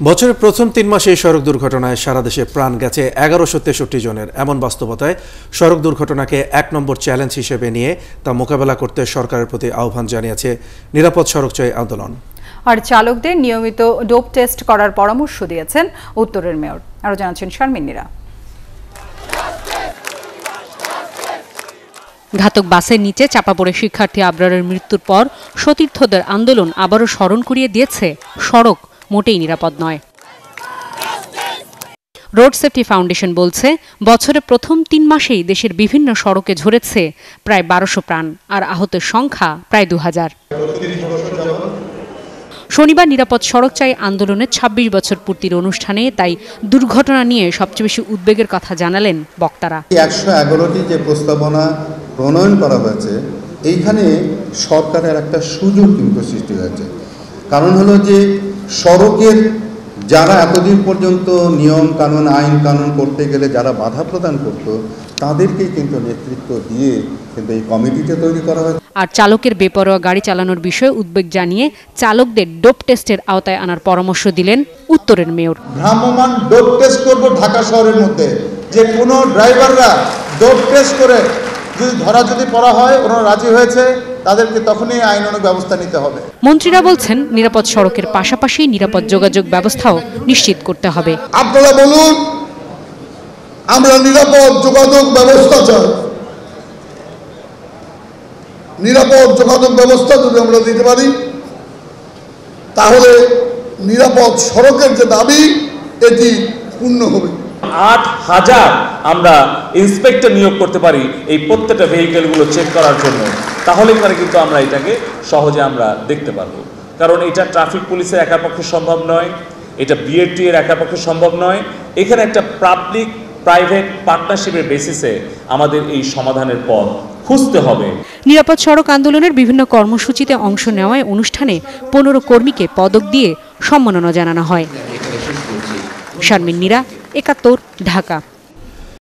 বছরের প্রথম তিন মাসে সড়ক দুর্ঘটনায় সারা দেশে প্রাণ গেছে এগারোশো তেষট্টি জনের। এমন বাস্তবতায় সড়ক দুর্ঘটনাকে এক নম্বর চ্যালেঞ্জ হিসেবে নিয়ে তা মোকাবেলা করতে সরকারের প্রতি আহ্বান জানিয়েছে নিরাপদ সড়ক চাই আন্দোলন। আর চালকদের নিয়মিত ডোপ টেস্ট করার পরামর্শ দিয়েছেন উত্তরের মেয়র। আরও জানাচ্ছেন শারমিনীরা ঘাতক বাসের নিচে চাপা পড়ে শিক্ষার্থী আবরারের মৃত্যুর পর সতীর্থদের আন্দোলন আবারও স্মরণ করিয়ে দিয়েছে সড়ক মোটেই নিরাপদ নয়। রোড সেফটি ফাউন্ডেশন বলছে, বছরে প্রথম তিন মাসেই দেশের বিভিন্ন সড়কে ঝরেছে প্রায় বারোশো প্রাণ, আর আহতের সংখ্যা প্রায় দু হাজার শনিবার নিরাপদ সড়ক চাই আন্দোলনের ২৬ বছর পূর্তির অনুষ্ঠানে তাই দুর্ঘটনা নিয়ে সবচেয়ে বেশি উদ্বেগের কথা জানালেন বক্তারা। একশো এগারোটি যে প্রস্তাবনা প্রণয়ন করা হয়েছে, এইখানে সরকারের একটা সুযোগ কিন্তু সৃষ্টি হয়েছে। কারণ হলো যে সড়কের যারা এতদিন পর্যন্ত নিয়ম কানুন আইন কানুন করতে গেলে যারা বাধা প্রদান করত তাদেরকেই কিন্তু নেতৃত্ব দিয়ে কিন্তু এই কমিটিটা তৈরি করা হয়েছে। আর চালকের বেপরোয়া গাড়ি চালানোর বিষয়ে উদ্বেগ জানিয়ে চালকদের ডোপ টেস্টের আওতায় আনার পরামর্শ দিলেন উত্তরের মেয়র। ভ্রাম্যমান ডোপ টেস্ট করব ঢাকা শহরের মধ্যে। যে কোনো ড্রাইভাররা ডোপ টেস্ট করে যদি ধরা যদি পড়া হয় ওনারা রাজি হয়েছে। তাদেরকে তখনই আইনানুগ ব্যবস্থা নিতে হবে। মন্ত্রীরা বলছেন নিরাপদ সড়কের পাশাপাশি নিরাপদ যোগাযোগ ব্যবস্থাও নিশ্চিত করতে হবে। আপনারা বলুন আমরা নিরাপদ যোগাযোগ ব্যবস্থা চাই। নিরাপদ যোগাযোগ ব্যবস্থা যদি আমরা দিতে পারি তাহলে নিরাপদ সড়কের যে দাবি এটি পূর্ণ হবে। আট হাজার আমরা ইন্সপেক্টর নিয়োগ করতে পারি এই প্রত্যেকটা ভেহিকেলগুলো চেক করার জন্য। তাহলে পরে কিন্তু আমরা এটাকে সহজে আমরা দেখতে পারব। কারণ এটা ট্রাফিক পুলিশের একা পক্ষে সম্ভব নয়, এটা বিএডটি এর একা পক্ষে সম্ভব নয়। এখানে একটা পাবলিক প্রাইভেট পার্টনারশিপের বেসিসে আমাদের এই সমাধানের পথ খুঁজতে হবে। নিরাপদ সড়ক আন্দোলনের বিভিন্ন কর্মসূচিতে অংশ নেওয়ায় অনুষ্ঠানে পনেরো কর্মীকে পদক দিয়ে সম্মাননা জানানো হয়। শারমিন মীরা, একাত্তর, ঢাকা।